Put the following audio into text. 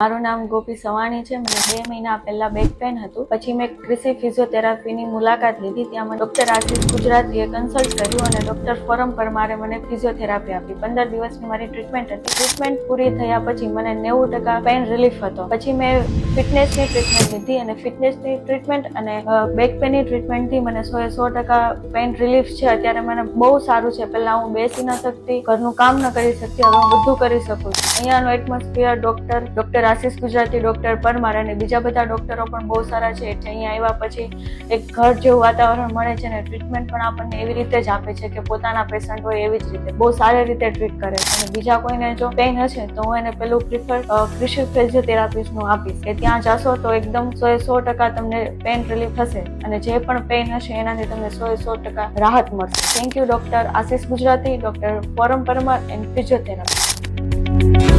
મારું નામ ગોપી સવાણી છે. મને બે મહિના પહેલા બેક પેન હતું. પછી મેં કૃષિ ફિઝિયોથેરાપીની મુલાકાત લીધી. ત્યાં મને ડોક્ટર આશીષ ગુજરાતીએ કન્સલ્ટ કર્યું અને ડોક્ટર ફોરમ પર મારે મને ફિઝિયોથેરાપી આપી. પંદર દિવસની મારી ટ્રીટમેન્ટ હતી. ટ્રીટમેન્ટ પૂરી થયા પછી મને નેવું ટકા પેન રિલીફ હતો. પછી મેં ફિટનેસની ટ્રીટમેન્ટ લીધી અને ફિટનેસની ટ્રીટમેન્ટ અને બેક પેનની ટ્રીટમેન્ટથી મને સો એ સો ટકા પેન રિલીફ છે. અત્યારે મને બહુ સારું છે. પહેલાં હું બેસી ન શકતી, ઘરનું કામ ન કરી શકતી, હવે હું બધું કરી શકું છું. અહીંયાનો atmosphere doctor doctor Ashish Gujarati doctor Parmar અને બીજા બધા ડૉક્ટરો પણ બહુ સારા છે. એટલે અહીંયા આવ્યા પછી એક ઘર જેવું વાતાવરણ મળે છે અને ટ્રીટમેન્ટ પણ આપણને એવી રીતે જ આપે છે કે પોતાના પેશન્ટ હોય એવી જ રીતે. બહુ સારી રીતે ટ્રીટ કરે છે. અને બીજા કોઈને જો પેઇન હશે તો હું એને પેલું પ્રિફર કૃષિ ફિઝિયોથેરાપિસ્ટનું આપીશ કે ત્યાં જાશો તો એકદમ સો સો ટકા તમને પેઇન રિલીફ થશે અને જે પણ પેઇન હશે એનાથી તમને સો સો ટકા રાહત મળશે. Thank you doctor Ashish Gujarati doctor Foram Parmar and physiotherapy